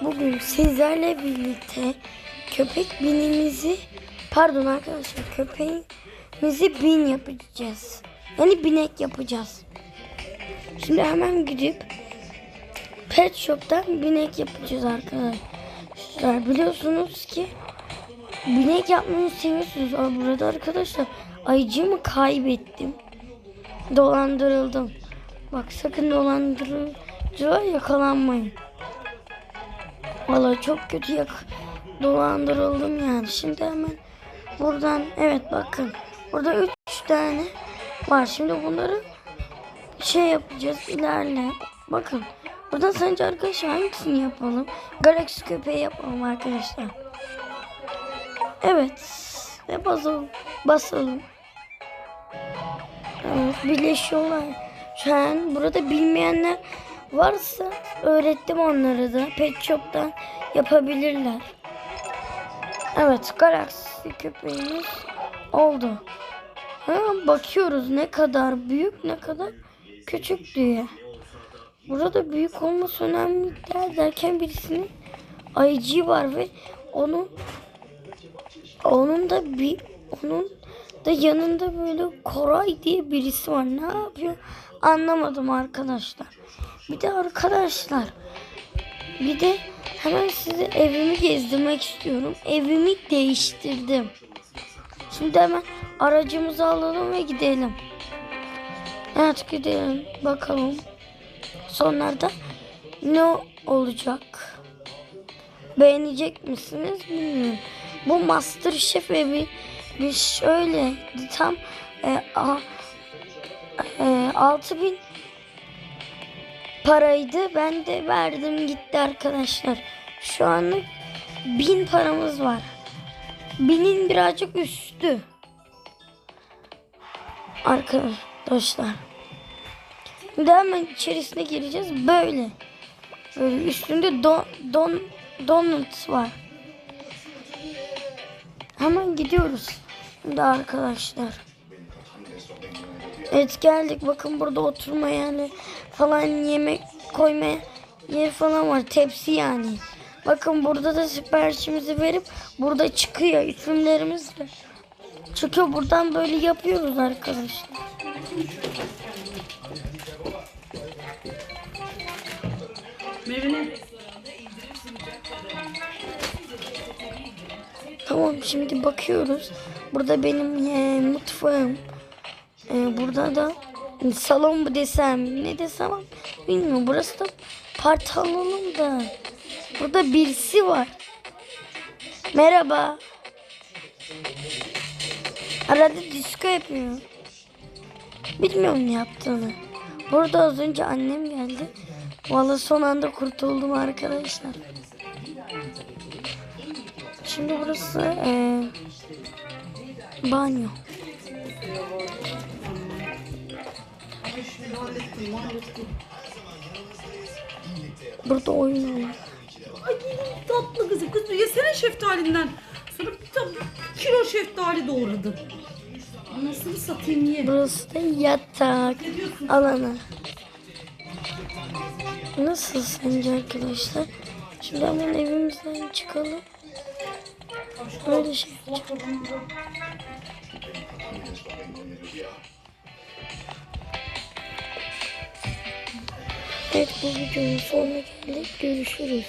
bugün sizlerle birlikte köpek binimizi pardon arkadaşlar köpeğimizi bin yapacağız. Yani binek yapacağız. Şimdi hemen gidip pet shop'tan binek yapacağız arkadaşlar. Biliyorsunuz ki binek yapmayı seviyorsunuz. Aa, burada arkadaşlar ayıcımı kaybettim. Dolandırıldım. Bak sakın dolandırıcıya yakalanmayın. Vallahi çok kötü yak dolandırıldım yani. Şimdi hemen buradan evet bakın. Burada üç tane var. Şimdi bunları şey yapacağız ilerle. Bakın. Buradan sence arkadaşlar hangisini yapalım? Galaxy köpeği yapalım arkadaşlar. Evet. Ve basalım. Basalım. Evet, birleşiyorlar. Şu an burada bilmeyenler varsa öğrettim onları da. Pet Shop'tan yapabilirler. Evet, Galaxy köpeğimiz oldu. Ha, bakıyoruz ne kadar büyük ne kadar küçük diye. Burada büyük olması önemli der derken birisinin ayıcı var ve onun onun da bir onun da yanında böyle Koray diye birisi var. Ne yapıyor? Anlamadım arkadaşlar. Bir de arkadaşlar bir de hemen size evimi gezdirmek istiyorum. Evimi değiştirdim. Şimdi hemen aracımızı alalım ve gidelim. Evet gidelim. Bakalım. Sonlarda ne olacak? Beğenecek misiniz bilmiyorum. Bu Masterchef evi bir şöyle tam e, a, e, 6000 paraydı. Ben de verdim gitti arkadaşlar. Şu anlık 1000 paramız var. Binin birazcık üstü. Arkadaşlar. Hemen içerisine gireceğiz. Böyle. Böyle üstünde don, don, donut var. Hemen gidiyoruz. Şimdi arkadaşlar. Evet geldik. Bakın burada oturma yerleri falan yemek koyma yeri falan var. Tepsi yani. Bakın burada da siparişimizi verip burada çıkıyor. İsimlerimiz de çıkıyor. Buradan böyle yapıyoruz arkadaşlar. Meyvene. Tamam şimdi bakıyoruz. Burada benim e, mutfağım. E, burada da salon mu desem ne desem bilmiyorum. Burası da partalonum da. Burada birisi var. Merhaba. Arada disco yapıyor. Bilmiyorum ne yaptığını. Burada az önce annem geldi. Vallahi son anda kurtuldum arkadaşlar. Şimdi burası eee banyo. Burada oyun var. Ay tatlı kızım. Kız yesene şeftalinden. Sana bir tane kilo şeftali doğradım. Anasını satayım ye. Burası da yatak alanı. Nasıl sence arkadaşlar? Şimdi hemen evimizden çıkalım. Böyle şey yapacağım. Evet bu videonun sonuna geldik. Görüşürüz.